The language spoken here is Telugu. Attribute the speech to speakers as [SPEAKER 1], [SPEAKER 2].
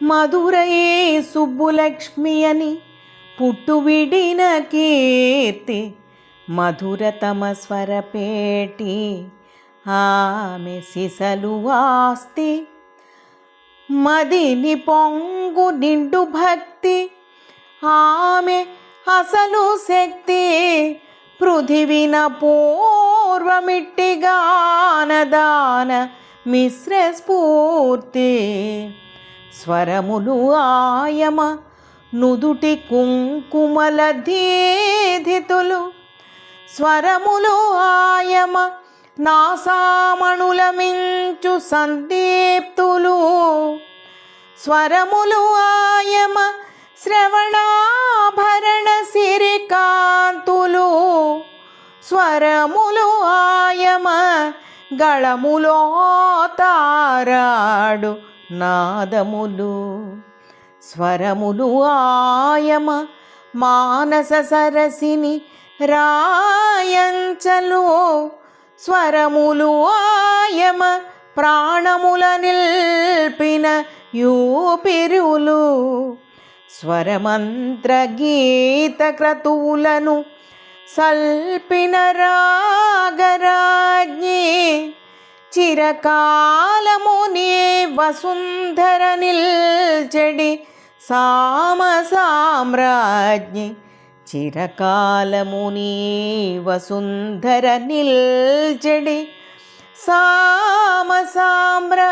[SPEAKER 1] మధురయే సుబ్బులక్ష్మి అని పుట్టువిడిన కీర్తి మధురతమ స్వరపేటి ఆమె సిసలు ఆస్తి మదిని పొంగు నిండు భక్తి ఆమె అసలు శక్తి పృథివిన పూర్వమిట్టిగానదాన మిశ్ర స్ఫూర్తి స్వరములు ఆయమ నుదుటి కుంకుమల ధీధితులు స్వరములు ఆయమ నాసామణుల మించు సందీప్తులు. స్వరములు ఆయమ శ్రవణాభరణ సిరికాంతులు. స్వరములు ఆయమ గళములో తారాడు నాదములు స్వరములు ఆయమ మానస సరసిని రాయంచలు స్వరములు ఆయమ ప్రాణముల నిల్పిన యూపిరులు స్వరమంత్ర గీత క్రతువులను సల్పిన రా ചിരകാലമുനിയെ വസുന്ധരനിൽ ചെടി സാമസാമ്രാജ്ഞി. ചിരകാലമുനിയെ വസുന്ധരനിൽ ചെടി സാമസാമ്രാ